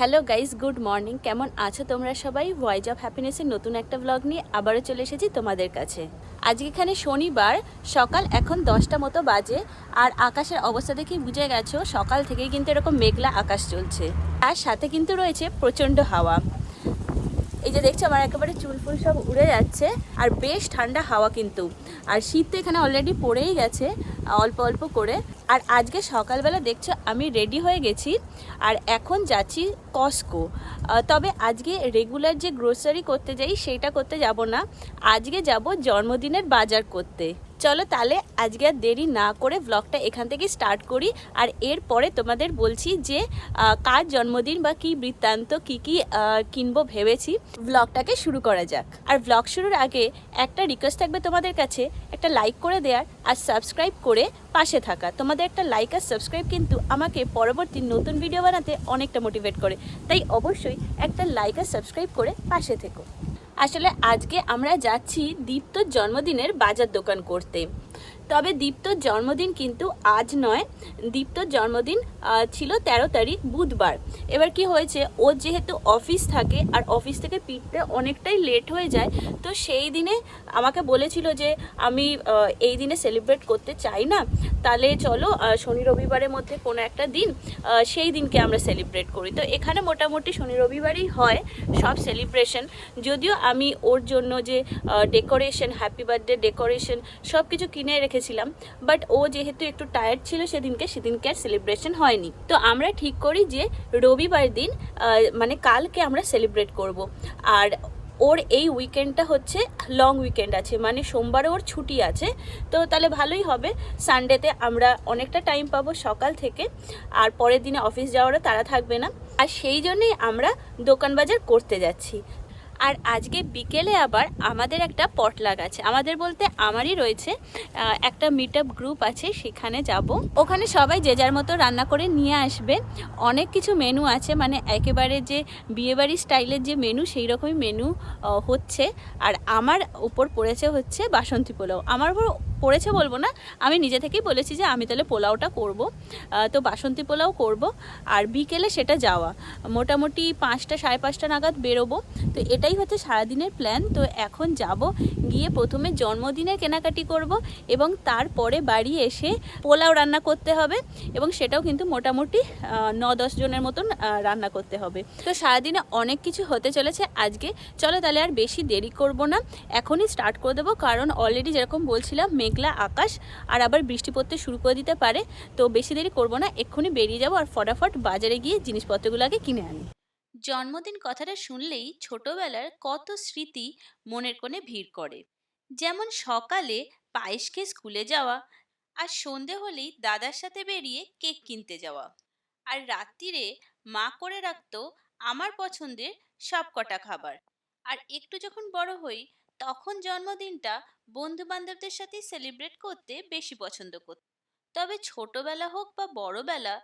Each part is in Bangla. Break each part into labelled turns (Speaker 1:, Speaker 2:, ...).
Speaker 1: Hello guys, good morning. কেমন আছো তোমরা সবাই? ভয়েস অফ হ্যাপিনেসের নতুন একটা ব্লগ নিয়ে আবারও চলে এসেছি তোমাদের কাছে। আজকে এখানে শনিবার, সকাল এখন দশটা মতো বাজে, আর আকাশের অবস্থা দেখে বুঝে গেছো, সকাল থেকে কিন্তু এরকম মেঘলা আকাশ চলছে। আর সাথে কিন্তু রয়েছে প্রচণ্ড হাওয়া। এই যে দেখছ, আমার একেবারে চুল ফুল সব উড়ে যাচ্ছে, আর বেশ ঠান্ডা হাওয়া কিন্তু। আর শীত তো এখানে অলরেডি পড়েই গেছে, অল্প অল্প করে। আর আজকে সকালবেলা দেখছ, আমি রেডি হয়ে গেছি, আর এখন যাচ্ছি কস্কো তবে আজকে রেগুলার যে গ্রোসারি করতে যাই, সেটা করতে যাব না। আজকে যাব জন্মদিনের বাজার করতে। চলো তাহলে আজকে আর দেরি না করে ব্লগটা এখান থেকে স্টার্ট করি। আর এরপরে তোমাদের বলছি যে কার জন্মদিন বা কী বৃত্তান্ত, কী কী কিনবো ভেবেছি ব্লগটাকে শুরু করা যাক। আর ব্লগ শুরুর আগে একটা রিকোয়েস্ট থাকবে তোমাদের কাছে, একটা লাইক করে দেওয়ার আর সাবস্ক্রাইব করে পাশে থাকা। তোমাদের একটা লাইক আর সাবস্ক্রাইব কিন্তু আমাকে পরবর্তী নতুন ভিডিও বানাতে অনেকটা মোটিভেট করে। তাই অবশ্যই একটা লাইক আর সাবস্ক্রাইব করে পাশে থেকো। আসলে আজকে আমরা যাচ্ছি দীপ্তর জন্মদিনের বাজার দোকান করতে। তবে দীপ্তর জন্মদিন কিন্তু আজ নয়। দীপ্তর জন্মদিন ছিল তেরো তারিখ, বুধবার। এবার কি হয়েছে? ও যেহেতু অফিস থাকে আর অফিস থেকে ফিরতে অনেকটাই লেট হয়ে যায়, তো সেই দিনে আমাকে বলেছিল যে আমি এই দিনে সেলিব্রেট করতে চাই না। তাহলে চলো শনি রবিবারের মধ্যে কোনো একটা দিন সেই দিনকে আমরা সেলিব্রেট করি। তো এখানে মোটামুটি শনি রবিবারই হয় সব সেলিব্রেশন। যদিও আমি ওর জন্য যে ডেকোরেশন, হ্যাপি বার্থডে ডেকোরেশন সব কিছু কিনে রেখেছিলাম বাট ও যেহেতু একটু টায়ার্ড ছিল সেদিনকে সেদিনকে আর সেলিব্রেশন হয়নি। তো আমরা ঠিক করি যে রবিবার দিন মানে কালকে আমরা সেলিব্রেট করব। আর ওর এই উইকেন্ডটা হচ্ছে লং উইকেন্ড আছে মানে সোমবারে ওর ছুটি আছে। তো তাহলে ভালোই হবে। সানডেতে আমরা অনেকটা টাইম পাবো সকাল থেকে, আর পরের দিনে অফিস যাওয়ারও তারা থাকবে না। আর সেই জন্যই আমরা দোকান বাজার করতে যাচ্ছি। আর আজকে বিকেলে আবার আমাদের একটা পটলাগ আছে। আমাদের বলতে আমারই রয়েছে একটা মিট গ্রুপ আছে, সেখানে যাব। ওখানে সবাই যে যার মতো রান্না করে নিয়ে আসবে অনেক কিছু মেনু আছে মানে একেবারে যে বিয়েবাড়ি স্টাইলের যে মেনু সেই রকমই মেনু হচ্ছে। আর আমার উপর পড়েছে হচ্ছে বাসন্তী পোলাও। আমার উপর পড়েছে বলব না, আমি নিজে থেকেই বলেছি যে আমি তাহলে পোলাওটা করব। তো বাসন্তী পোলাও করব। আর বিকেলে সেটা যাওয়া। মোটামুটি পাঁচটা, সাড়ে পাঁচটা নাগাদ বেরোবো। তো এটাই হচ্ছে সারাদিনের প্ল্যান তো এখন যাব, গিয়ে প্রথমে জন্মদিনের কেনাকাটি করব এবং তারপরে বাড়ি এসে পোলাও রান্না করতে হবে এবং সেটাও কিন্তু মোটামুটি ন দশ জনের মতন রান্না করতে হবে। তো সারাদিনে অনেক কিছু হতে চলেছে আজকে। চলো তাহলে আর বেশি দেরি করব না। এখনই স্টার্ট করে দেবো কারণ অলরেডি যেরকম বলছিলাম, মেঘলা আকাশ আর আবার বৃষ্টি পড়তে শুরু করে দিতে পারে। তো বেশি দেরি করব না, এক্ষুনি বেরিয়ে যাব আর ফটাফট বাজারে গিয়ে জিনিসপত্রগুলো আগে কিনে আনি। জন্মদিন কথাটা শুনলেই ছোটবেলার কত স্মৃতি মনের কোণে ভিড় করে। যেমন সকালে পায়েস খেয়ে স্কুলে যাওয়া আর সন্ধে হলেই দাদার সাথে বেরিয়ে কেক কিনতে যাওয়া। আর রাত্রিরে মা করে রাখতো আমার পছন্দের সব কটা খাবার। আর একটু যখন বড় হই, তখন জন্মদিনটা বন্ধু বান্ধবদের সাথে সেলিব্রেট করতে বেশি পছন্দ করত। তবে ছোটবেলা হোক বা বড়বেলা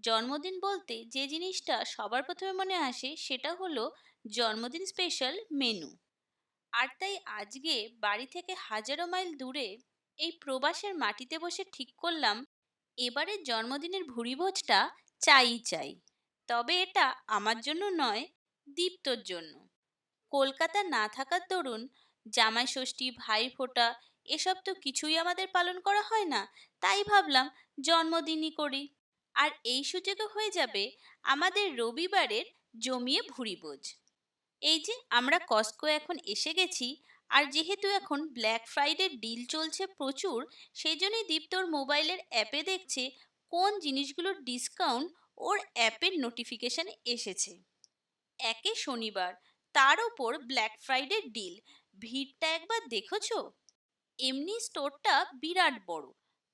Speaker 1: জন্মদিন বলতে যে জিনিসটা সবার প্রথমে মনে আসে সেটা হলো জন্মদিন স্পেশাল মেনু আর তাই আজকে বাড়ি থেকে হাজারো মাইল দূরে এই প্রবাসের মাটিতে বসে ঠিক করলাম এবারের জন্মদিনের ভুরিভোজটা চাই চাই। তবে এটা আমার জন্য নয়, দীপ্তর জন্য। কলকাতা না থাকার দরুন জামাই ষষ্ঠী, ভাই ফোঁটা এসব তো কিছুই আমাদের পালন করা হয় না। তাই ভাবলাম জন্মদিনই করি। আর এই সুযোগে হয়ে যাবে আমাদের রবিবারের জমিয়ে ভুরিভোজ এই যে আমরা কস্কো এখন এসে গেছি, আর যেহেতু এখন ব্ল্যাক ফ্রাইডে ডিল চলছে প্রচুর, সেই জন্যই দীপ্তর মোবাইলের অ্যাপে দেখছে কোন জিনিসগুলোর ডিসকাউন্ট ওর অ্যাপের নোটিফিকেশান এসেছে। একে শনিবার, তার ওপর ব্ল্যাক ফ্রাইডে ডিল ভিড়টা একবার দেখেছ? এমনি স্টোরটা বিরাট বড়।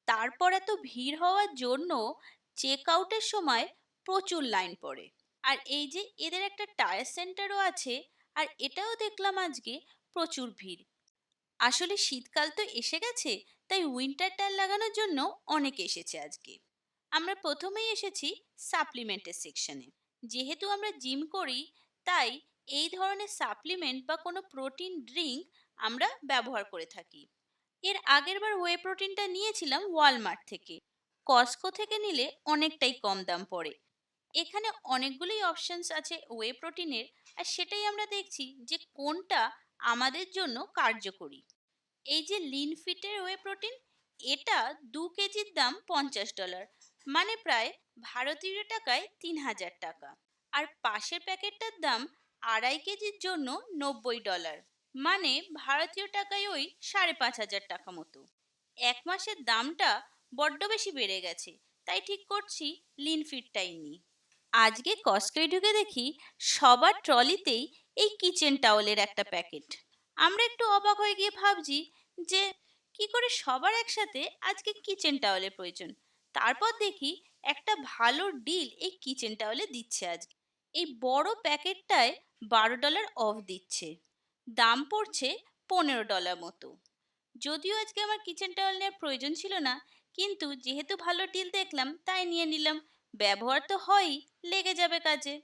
Speaker 1: তারপর এত ভিড় হওয়ার জন্য চেক আউটের সময় প্রচুর লাইন পড়ে। আর এই যে এদের একটা টায়ার সেন্টারও আছে, আর এটাও দেখলাম আজকে প্রচুর ভিড়। আসলে শীতকাল তো এসে গেছে, তাই উইন্টার টায়ার লাগানোর জন্য অনেক এসেছে আজকে। আমরা প্রথমেই এসেছি সাপ্লিমেন্টের সেকশনে যেহেতু আমরা জিম করি, তাই এই ধরনের সাপ্লিমেন্ট বা কোনো প্রোটিন ড্রিঙ্ক আমরা ব্যবহার করে থাকি। এর আগের বার ওয়ে প্রোটিনটা নিয়েছিলাম ওয়ালমার্ট থেকে। কস্কো থেকে নিলে অনেকটাই কম দাম পড়ে। এখানে অনেকগুলোই অপশনস আছে ওয়ে প্রোটিনের আর সেটাই আমরা দেখছি যে কোনটা আমাদের জন্য কার্যকরী। এই যে লিন ফিটের ওয়ে প্রোটিন এটা দু কেজির দাম পঞ্চাশ ডলার মানে প্রায় ভারতীয় টাকায় তিন হাজার টাকা। আর পাশের প্যাকেটটার দাম আড়াই কেজির জন্য নব্বই ডলার মানে ভারতীয় টাকায় ওই সাড়ে পাঁচ হাজার টাকা মতো। এক মাসের দামটা বড্ড বেশি বেড়ে গেছে। তাই ঠিক করছি লিন ফিটটাই নিই। আজকে কস্টকোয় ঢুকে দেখি সবার ট্রলিতেই এই কিচেন টাওয়েলের একটা প্যাকেট আমরা একটু অবাক হয়ে গিয়ে ভাবছি যে, কি করে সবার একসাথে আজকে কিচেন টাওয়েলের প্রয়োজন? তারপর দেখি একটা ভালো ডিল এই কিচেন টাওয়েলে দিচ্ছে আজকে। এই বড় প্যাকেটটায় বারো ডলার অফ দিচ্ছে। দাম পড়ছে পনেরো ডলার মতো। যদিও আজকে আমার কিচেন টাওয়েল নেওয়ার প্রয়োজন ছিল না কিন্তু যেহেতু ভালো ডিল দেখলাম, তাই নিয়ে নিলাম। ব্যবহার তো হয়ই, লেগে যাবে কাজে।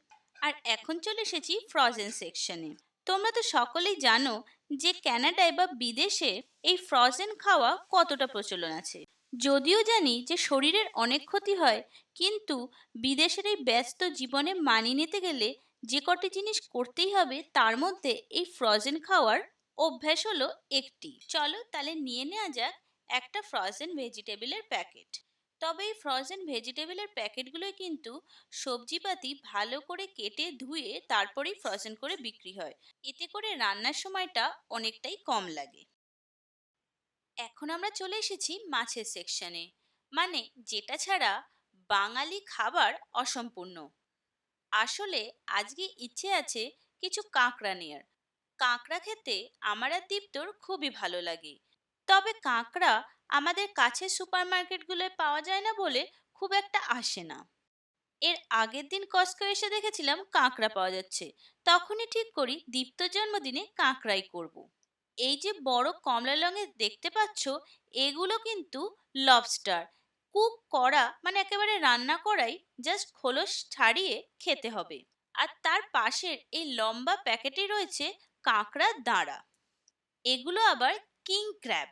Speaker 1: আর এখন চলে এসেছি ফ্রজেন সেকশনে তোমরা তো সকলেই জানো যে ক্যানাডায় বা বিদেশে এই ফ্রজেন খাওয়া কতটা প্রচলন আছে। যদিও জানি যে শরীরের অনেক ক্ষতি হয়, কিন্তু বিদেশের এই ব্যস্ত জীবনে মানিয়ে নিতে গেলে যে কটি জিনিস করতেই হবে, তার মধ্যে এই ফ্রজেন খাওয়ার অভ্যাস হলো একটি। চলো তাহলে নিয়ে নেওয়া যাক একটা ফ্রোজেন ভেজিটেবলের প্যাকেট তবে এই ফ্রোজেন ভেজিটেবলের প্যাকেটগুলোই কিন্তু সবজিপাতি ভালো করে কেটে ধুয়ে তারপরেই ফ্রোজেন করে বিক্রি হয়। এতে করে রান্নার সময়টা অনেকটাই কম লাগে। এখন আমরা চলে এসেছি মাছের সেকশনে মানে যেটা ছাড়া বাঙালি খাবার অসম্পূর্ণ। আসলে আজকে ইচ্ছে আছে কিছু কাঁকড়া নেয়ার। কাঁকড়া খেতে আমার আর দীপ্তর খুবই ভালো লাগে। তবে কাঁকড়া আমাদের কাছের সুপার মার্কেটগুলোয় পাওয়া যায় না বলে খুব একটা আসে না। এর আগের দিন কস্কো এসে দেখেছিলাম কাঁকড়া পাওয়া যাচ্ছে। তখনই ঠিক করি দীপ্ত জন্মদিনে কাঁকড়াই করব। এই যে বড় কমলা রঙের দেখতে পাচ্ছ, এগুলো কিন্তু লবস্টার কুক করা মানে একেবারে রান্না করাই জাস্ট খোলস ছাড়িয়ে খেতে হবে। আর তার পাশের এই লম্বা প্যাকেটে রয়েছে কাঁকড়ার দাঁড়া। এগুলো আবার কিং ক্র্যাব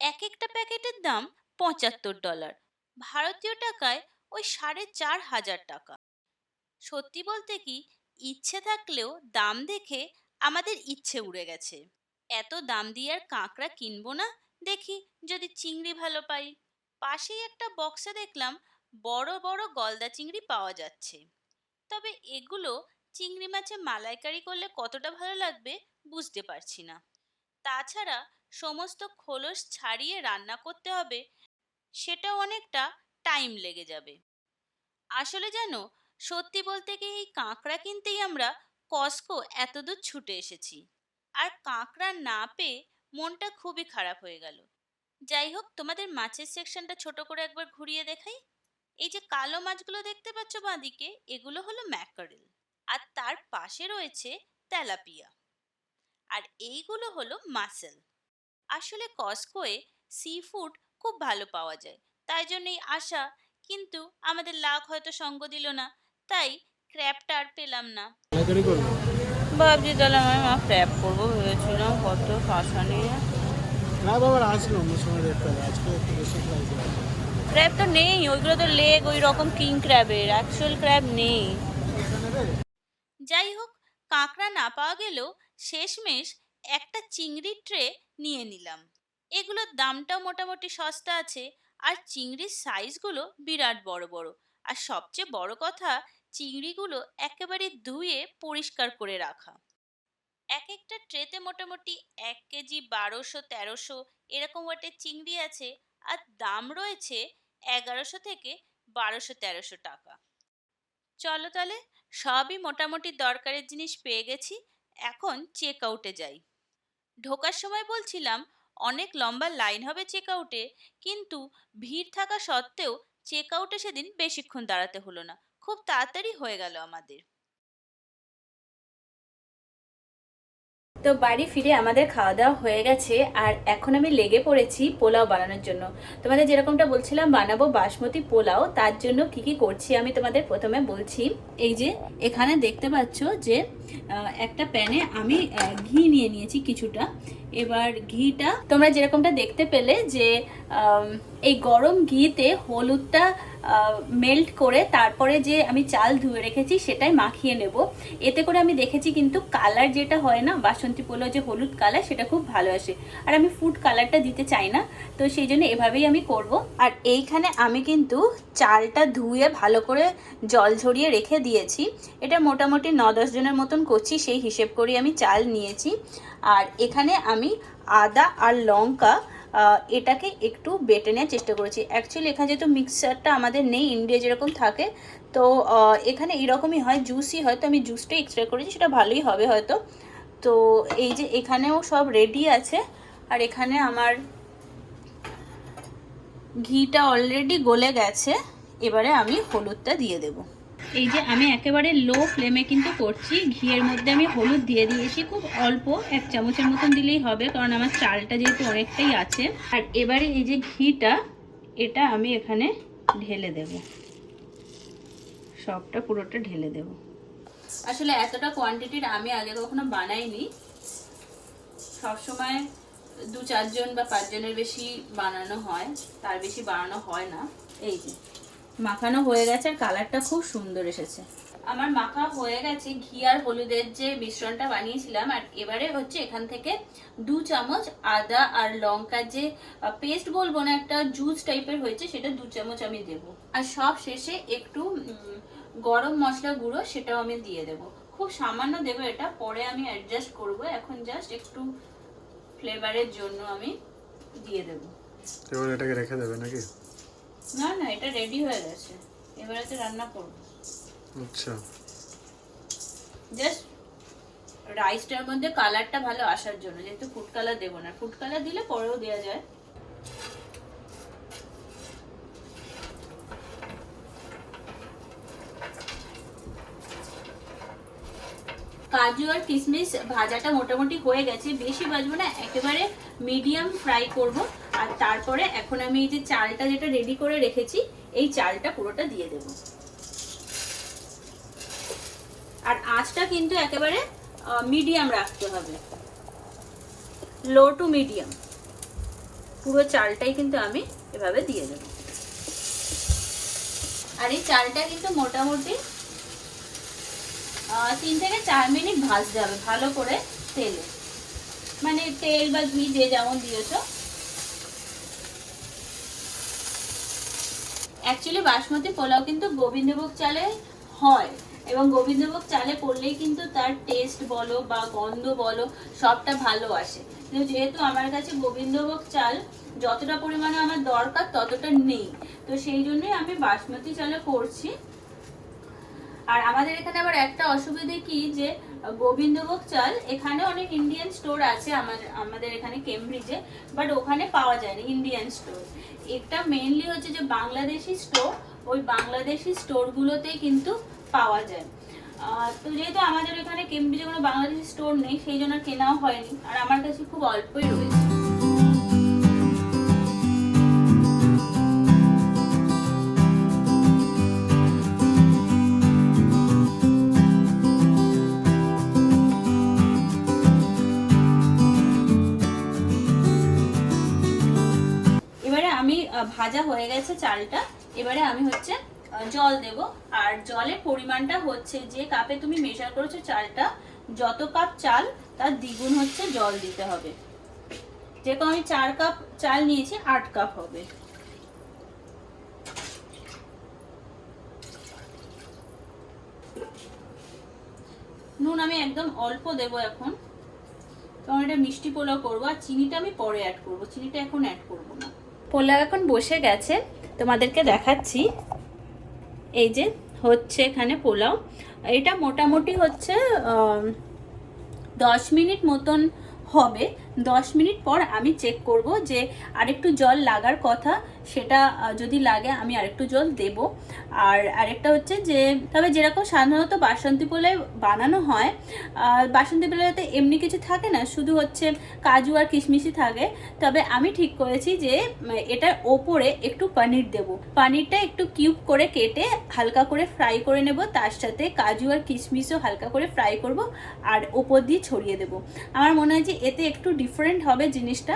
Speaker 1: এক একটা প্যাকেটের দাম পঁচাত্তর ডলার। ভারতীয় টাকায় ওই সাড়ে চার হাজার টাকা। সত্যি বলতে কি, ইচ্ছে থাকলেও দাম দেখে আমাদের ইচ্ছে উড়ে গেছে। এত দাম দিয়ে আর কাঁকড়া কিনবো না দেখি যদি চিংড়ি ভালো পাই। পাশেই একটা বক্সে দেখলাম বড় বড় গলদা চিংড়ি পাওয়া যাচ্ছে। তবে এগুলো চিংড়ি মাছে মালাইকারি করলে কতটা ভালো লাগবে বুঝতে পারছি না। তাছাড়া সমস্ত খোলস ছাড়িয়ে রান্না করতে হবে, সেটাও অনেকটা টাইম লেগে যাবে। আসলে যেন সত্যি বলতে কি এই কাঁকড়া কিনতেই আমরা কস্কো এতদূর ছুটে এসেছি। আর কাঁকড়া না পেয়ে মনটা খুবই খারাপ হয়ে গেল। যাই হোক, তোমাদের মাছের সেকশনটা ছোট করে একবার ঘুরিয়ে দেখাই। এই যে কালো মাছগুলো দেখতে পাচ্ছ বাঁদিকে, এগুলো হলো ম্যাকারেল। আর তার পাশে রয়েছে তেলাপিয়া। আর এইগুলো হলো মাসেল। আসলে কস্কোয়ে সি ফুড খুব ভালো পাওয়া যায়। তাই জন্যই আশা কিন্তু আমাদের লাখ হয়তো সঙ্গ দিল না তাই ক্র্যাপটা আর পেলাম না। ভাবছি তাহলে আমি মা ক্র্যাপ করব ভেবেছিলাম কত কাঁসা নিয়ে।
Speaker 2: না বাবার আসলো অন্য সময় দেখতে হবে আজকে একটু বেশি প্রাইস
Speaker 1: ক্র্যাব তো নেই ওইগুলো তো লেগ ওই রকম কিং ক্র্যাবের অ্যাকচুয়াল ক্র্যাব নেই। যাই হোক কাঁকড়া না পাওয়া গেলেও শেষমেশ একটা চিংড়ির ট্রে নিয়ে নিলাম। এগুলোর দামটাও মোটামুটি সস্তা আছে, আর চিংড়ির সাইজগুলো বিরাট বড় বড়। আর সবচেয়ে বড় কথা, চিংড়িগুলো একেবারে ধুয়ে পরিষ্কার করে রাখা। এক একটা ট্রেতে মোটামুটি এক কেজি বারোশো, তেরোশো এরকম ওয়াটের চিংড়ি আছে, আর দাম রয়েছে এগারোশো থেকে বারোশো, তেরোশো টাকা। চলো তাহলে, সবই মোটামুটি দরকারের জিনিস পেয়ে গেছি, এখন চেক আউটে যাই। ঢোকার সময় বলছিলাম, অনেক লম্বা লাইন হবে চেক আউটে কিন্তু ভিড় থাকা সত্ত্বেও চেক আউটে সেদিন বেশিক্ষণ দাঁড়াতে হলো না। খুব তাড়াতাড়ি হয়ে গেল আমাদের। তো বাড়ি ফিরে আমাদের খাওয়া দাওয়া হয়ে গেছে, আর এখন আমি লেগে পড়েছি পোলাও বানানোর জন্য। তোমাদের যেরকমটা বলছিলাম, বানাবো বাসমতি পোলাও, তার জন্য কি কি করছি আমি তোমাদের প্রথমে বলছি। এই যে, এখানে দেখতে পাচ্ছ যে একটা প্যানে আমি ঘি নিয়ে নিয়েছি কিছুটা। এবার ঘিটা, তোমরা যেরকমটা দেখতে পেলে যে এই গরম ঘিতে হলুদটা মেল্ট করে তারপরে যে আমি চাল ধুয়ে রেখেছি সেটাই মাখিয়ে নেব। এতে করে আমি দেখেছি কিন্তু কালার যেটা হয় না, বাসন্তী পোলাও যে হলুদ কালার সেটা খুব ভালো আসে। আর আমি ফুড কালারটা দিতে চাই না, তো সেই জন্য এভাবেই আমি করব। আর এইখানে আমি কিন্তু চালটা ধুয়ে ভালো করে জল ঝরিয়ে রেখে দিয়েছি। এটা মোটামুটি ন দশ জনের মতন করছি, সেই হিসেব করে আমি চাল নিয়েছি। আর এখানে আমি আদা আর লঙ্কা এটাকে একটু বেটে নেওয়ার চেষ্টা করেছি। অ্যাকচুয়ালি এখানে যেহেতু মিক্সারটা আমাদের নেই ইন্ডিয়া যেরকম থাকে, তো এখানে এরকমই হয় জুসই হয়, তো আমি জুসটা এক্সট্রা করেছি, সেটা ভালোই হবে হয়তো। তো, এই যে এখানেও সব রেডি আছে, আর এখানে আমার ঘিটা অলরেডি গলে গেছে, এবারে আমি হলুদটা দিয়ে দেব। এই যে আমি একেবারে লো ফ্লেমে কিন্তু করছি, ঘিয়ের মধ্যে আমি হলুদ দিয়ে দিয়েছি, খুব অল্প এক চামচের মতন দিলেই হবে, কারণ আমার চালটা যেহেতু অনেকটাই আছে। আর এবারে এই যে ঘিটা, এটা আমি এখানে ঢেলে দেব। সবটা পুরোটা ঢেলে দেব। আসলে এতটা কোয়ান্টিটির আমি আগে কখনো বানাইনি। সবসময় দু চারজন বা পাঁচজনের বেশি বানানো হয়, তার বেশি বানানো হয় না। এই যে। মাখানো হয়ে গেছে আর কালারটা খুব সুন্দর এসেছে। আমার মাখা হয়ে গেছে ঘি আর হলুদের যে মিশ্রণটা বানিয়েছিলাম আর এবারে হচ্ছে এখান থেকে দু চামচ আদা আর লঙ্কার যে পেস্ট বলব না, একটা জুস টাইপের হয়েছে, সেটা দু চামচ আমি দেব। আর সব শেষে একটু গরম মশলা গুঁড়ো সেটাও আমি দিয়ে দেব। খুব সামান্য দেবো এটা, পরে আমি অ্যাডজাস্ট করব। এখন জাস্ট একটু ফ্লেভারের জন্য আমি দিয়ে দেব।
Speaker 2: এটাকে রেখে দেবে নাকি?
Speaker 1: না না এটা রেডি হয়ে গেছে। এবারে তো রান্না করব।
Speaker 2: আচ্ছা।
Speaker 1: জাস্ট রাইসটার মধ্যে কালারটা ভালো আসার জন্য যেহেতু ফুড কালার দেবো না। ফুড কালার দিলে পরেও দেওয়া যায়। কাজু আর কিশমিশ ভাজাটা মোটামুটি হয়ে গেছে। বেশি ভাজবো না একেবারে মিডিয়াম ফ্রাই করব। আর তারপরে এখন আমি এই যে চালটা যেটা রেডি করে রেখেছি, এই চালটা পুরোটা দিয়ে দেব। আর আঁচটা কিন্তু একেবারে মিডিয়াম রাখতে হবে। লো টু মিডিয়াম পুরো চালটাই কিন্তু আমি এভাবে দিয়ে দেব। আর এই চালটা কিন্তু মোটামুটি তিন থেকে চার মিনিট ভাজতে হবে ভালো করে তেলে। মানে তেল বা ঘি যে যেমন দিয়েছ অ্যাকচুয়ালি বাসমতি পোলাও কিন্তু গোবিন্দভোগ চালে হয় এবং গোবিন্দভোগ চালে করলেই কিন্তু তার টেস্ট বলো বা গন্ধ বলো, সবটা ভালো আসে। কিন্তু যেহেতু আমার কাছে গোবিন্দভোগ চাল যতটা পরিমাণে আমার দরকার ততটা নেই। তো সেই জন্যই আমি বাসমতি চালে করছি আর আমাদের এখানে আবার একটা অসুবিধে কি যে গোবিন্দভোগ চাল, এখানে অনেক ইন্ডিয়ান স্টোর আছে আমার, আমাদের এখানে কেমব্রিজে বাট ওখানে পাওয়া যায় না ইন্ডিয়ান স্টোর এটা মেনলি হচ্ছে যে বাংলাদেশি স্টোর ওই বাংলাদেশি স্টোরগুলোতেই কিন্তু পাওয়া যায়। তো যেহেতু আমাদের এখানে কেমব্রিজে কোনো বাংলাদেশি স্টোর নেই, সেই জন্য কেনাও হয়নি, আর আমার কাছে খুব অল্পই রয়েছে। ভাজা হয়ে গেছে চালটা। এবারে আমি হচ্ছে জল দেব। আর জলের পরিমাণটা হচ্ছে যে কাপে তুমি মেজার করেছ চালটা, যত কাপ চাল, তার দ্বিগুণ হচ্ছে জল দিতে হবে। যেরকম আমি চার কাপ চাল নিয়েছি, আট কাপ হবে। নুন আমি একদম অল্প দেব এখন, কারণ এটা মিষ্টি পোলাও করব। আর চিনিটা আমি পরে অ্যাড করব। চিনিটা এখন অ্যাড করব না। পোলাও এখন বসে গেছে। তোমাদেরকে দেখাচ্ছি। এই যে হচ্ছে এখানে পোলাও। এটা মোটামুটি হচ্ছে দশ মিনিট মতন হবে। দশ মিনিট পর আমি চেক করব যে আরেকটু জল লাগার কথা, সেটা যদি লাগে আমি আরেকটু জল দেব। আর আরেকটা হচ্ছে যে, তবে যেরকম সাধারণত বাসন্তী পোলায় বানানো হয় বাসন্তী পোলাতে এমনি কিছু থাকে না, শুধু হচ্ছে কাজু আর কিশমিশই থাকে। তবে আমি ঠিক করেছি যে এটার ওপরে একটু পনির দেব। পনিরটা একটু কিউব করে কেটে হালকা করে ফ্রাই করে নেব, তার সাথে কাজু আর কিশমিশও হালকা করে ফ্রাই করব, আর ওপর দিয়ে ছড়িয়ে দেব। আমার মনে হয় যে এতে একটু ডিফারেন্ট হবে জিনিসটা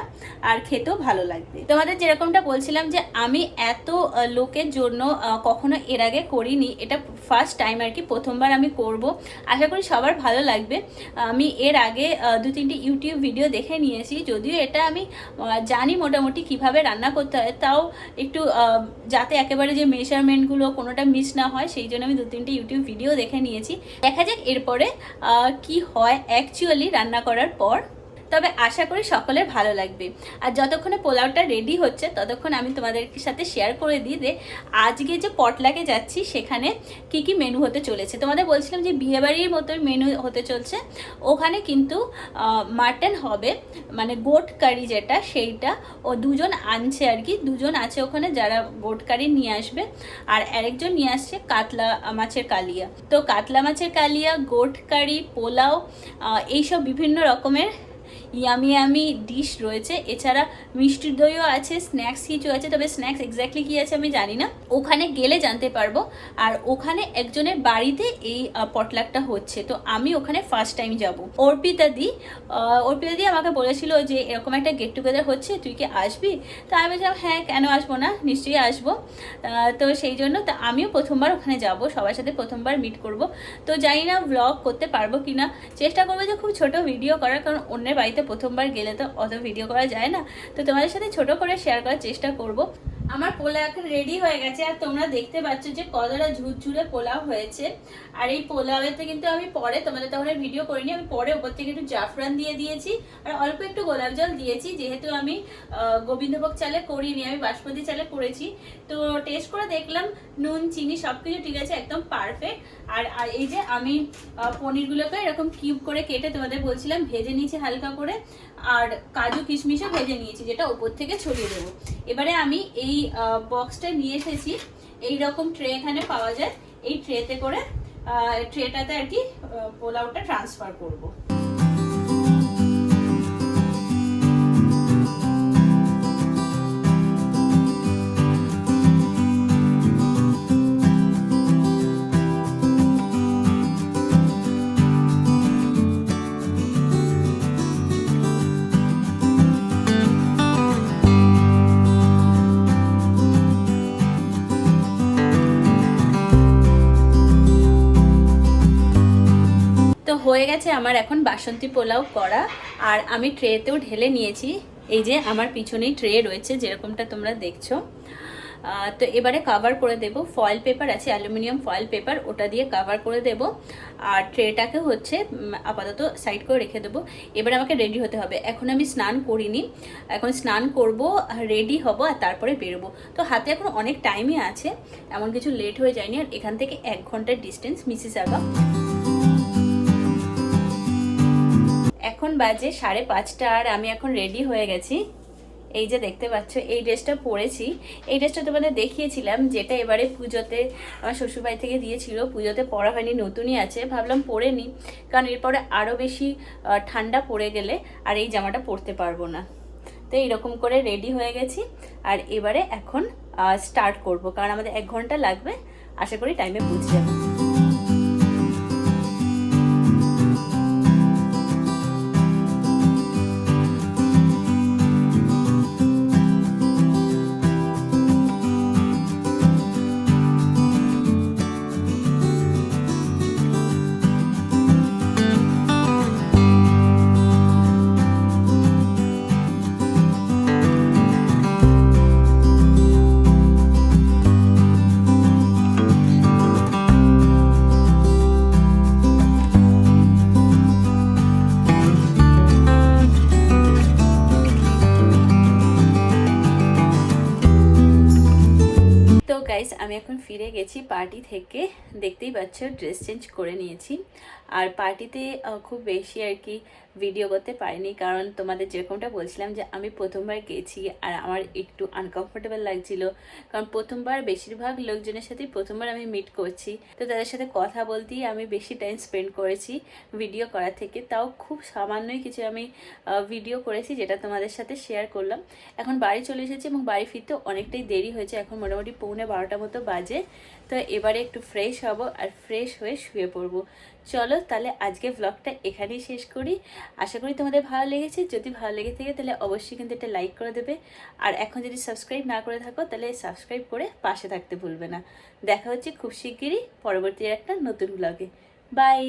Speaker 1: আর খেতেও ভালো লাগবে। তোমাদের যেরকমটা বলছিলাম যে আমি এত লোকের জন্য কখনো এর আগে করিনি, এটা ফার্স্ট টাইম আর কি, প্রথমবার আমি করব। আশা করি সবার ভালো লাগবে। আমি এর আগে দু তিনটি ইউটিউব ভিডিও দেখে নিয়েছি, যদিও এটা আমি জানি মোটামুটি কীভাবে রান্না করতে হয়, তাও একটু যাতে একেবারে যে মেজারমেন্টগুলো কোনোটা মিস না হয়, সেই জন্য আমি দু তিনটে ইউটিউব ভিডিও দেখে নিয়েছি। দেখা যাক এরপরে কি হয় অ্যাকচুয়ালি রান্না করার পর। তবে আশা করি সকলের ভালো লাগবে। আর যতক্ষণে পোলাওটা রেডি হচ্ছে, ততক্ষণ আমি তোমাদের সাথে শেয়ার করে দিই যে আজকে যে পটলাকে যাচ্ছি, সেখানে কি কি মেনু হতে চলেছে। তোমাদের বলছিলাম যে বিয়েবাড়ির মতো মেনু হতে চলছে। ওখানে কিন্তু মাটন হবে মানে গোট কারি যেটা, সেইটা ও দুজন আনছে আর কি। দুজন আছে ওখানে যারা গোট কারি নিয়ে আসবে। আর আরেকজন নিয়ে আসছে কাতলা মাছের কালিয়া। তো কাতলা মাছের কালিয়া গোট কারি পোলাও এইসব বিভিন্ন রকমের ইয়ামি ইয়ামি ডিশ রয়েছে। এছাড়া মিষ্টি দইও আছে স্ন্যাক্স কিছু আছে তবে স্ন্যাক্স এক্স্যাক্টলি কী আছে আমি জানি না। ওখানে গেলে জানতে পারব। আর ওখানে একজনের বাড়িতে এই পটলাকটা হচ্ছে। তো আমি ওখানে ফার্স্ট টাইম যাব। অর্পিতা দি আহ, অর্পিতা দি আমাকে বলেছিল যে এরকম একটা গেট টুগেদার হচ্ছে তুই কি আসবি? তো আমি বলছিলাম হ্যাঁ কেন আসব না? নিশ্চয়ই আসব। তো সেই জন্য তা আমিও প্রথমবার ওখানে যাব সবার সাথে প্রথমবার মিট করব। তো জানি না ব্লগ করতে পারব কি না চেষ্টা করব যে খুব ছোট ভিডিও করার কারণ অন্যের বাড়িতে প্রথমবার গেলে তো অত ভিডিও করা যায় না। তো তোমাদের সাথে ছোট করে শেয়ার করার চেষ্টা করব। আমার পোলাও এখন রেডি হয়ে গেছে, আর তোমরা দেখতে পাচ্ছ যে কতটা ঝুরঝুরে পোলাও হয়েছে। আর এই পোলাওতে কিন্তু আমি পরে তোমাদের তখন ভিডিও করিনি, আমি পরে ওপর থেকে একটু জাফরান দিয়ে দিয়েছি, আর অল্প একটু গোলাপ জল দিয়েছি, যেহেতু আমি গোবিন্দভোগ চালে করিনি, আমি বাসমতি চালে করেছি। তো টেস্ট করে দেখলাম, নুন, চিনি সব কিছু ঠিক আছে, একদম পারফেক্ট আর আর এই যে আমি পনিরগুলোকে এরকম কিউব করে কেটে তোমাদের বলছিলাম, ভেজে নিয়েছি হালকা করে। আর কাজু কিশমিশও ভেজে নিয়েছি, যেটা ওপর থেকে ছড়িয়ে দেবো। এবারে আমি এই বক্সটা নিয়ে এসেছি। এই রকম ট্রে এখানে পাওয়া যায়। এই ট্রেতে করে ট্রেটাতে আর কি পোলাওটা ট্রান্সফার করব। তো হয়ে গেছে আমার এখন বাসন্তী পোলাও করা। আর আমি ট্রেতেও ঢেলে নিয়েছি। এই যে আমার পিছনেই ট্রে রয়েছে, যেরকমটা তোমরা দেখছ। তো এবারে কাভার করে দেব। ফয়েল পেপার আছে অ্যালুমিনিয়াম ফয়েল পেপার ওটা দিয়ে কাভার করে দেব। আর ট্রেটাকে হচ্ছে আপাতত সাইড করে রেখে দেবো। এবারে আমাকে রেডি হতে হবে। এখন আমি স্নান করিনি। এখন স্নান করব রেডি হব, আর তারপরে বেরোবো। তো হাতে এখন অনেক টাইমই আছে। এমন কিছু লেট হয়ে যায়নি। আর এখান থেকে এক ঘণ্টার ডিস্টেন্স মিসিসাগা এখন বাজে সাড়ে পাঁচটা আর আমি এখন রেডি হয়ে গেছি। এই যে দেখতে পাচ্ছ, এই ড্রেসটা পরেছি। এই ড্রেসটা তোমাদের দেখিয়েছিলাম, যেটা এবারে পুজোতে আমার শ্বশুরবাড়ি থেকে দিয়েছিল। পুজোতে পরা হয়নি, নতুনই আছে, ভাবলাম পরে নিই। কারণ এরপরে আরও বেশি ঠান্ডা পড়ে গেলে আর এই জামাটা পরতে পারব না। তো এইরকম করে রেডি হয়ে গেছি। আর এবারে এখন স্টার্ট করব। কারণ আমাদের এক ঘণ্টা লাগবে। আশা করি টাইমে পৌঁছে যাব। পার্টি থেকে দেখতেই পাচ্ছ ড্রেস চেঞ্জ করে নিয়েছি। আর পার্টিতে খুব বেশি আর কি ভিডিও করতে পারিনি। কারণ তোমাদের যেরকমটা বলছিলাম যে আমি প্রথমবার গেছি আর আমার একটু আনকমফোর্টেবল লাগছিল। কারণ প্রথমবার বেশিরভাগ লোকজনের সাথেই প্রথমবার আমি মিট করছি। তো তাদের সাথে কথা বলতেই আমি বেশি টাইম স্পেন্ড করেছি ভিডিও করা থেকে। তাও খুব সামান্যই কিছু আমি ভিডিও করেছি যেটা তোমাদের সাথে শেয়ার করলাম। এখন বাড়ি চলে এসেছি এবং বাড়ি ফিরতে অনেকটাই দেরি হয়েছে। এখন মোটামুটি পৌনে বারোটা মতো বাজে। তো এবারে একটু ফ্রেশ হব আর ফ্রেশ হয়ে শুয়ে পড়ব। চলো তাহলে আজকে ব্লগটা এখানেই শেষ করি। আশা করি তোমাদের ভালো লেগেছে। যদি ভালো লেগে থাকে তাহলে অবশ্যই কিন্তু এটা লাইক করে দেবে। আর এখন যদি সাবস্ক্রাইব না করে থাকো তাহলে সাবস্ক্রাইব করে পাশে থাকতে ভুলবে না। দেখা হচ্ছে খুব শিগগিরই পরবর্তী একটা নতুন ব্লগে বাই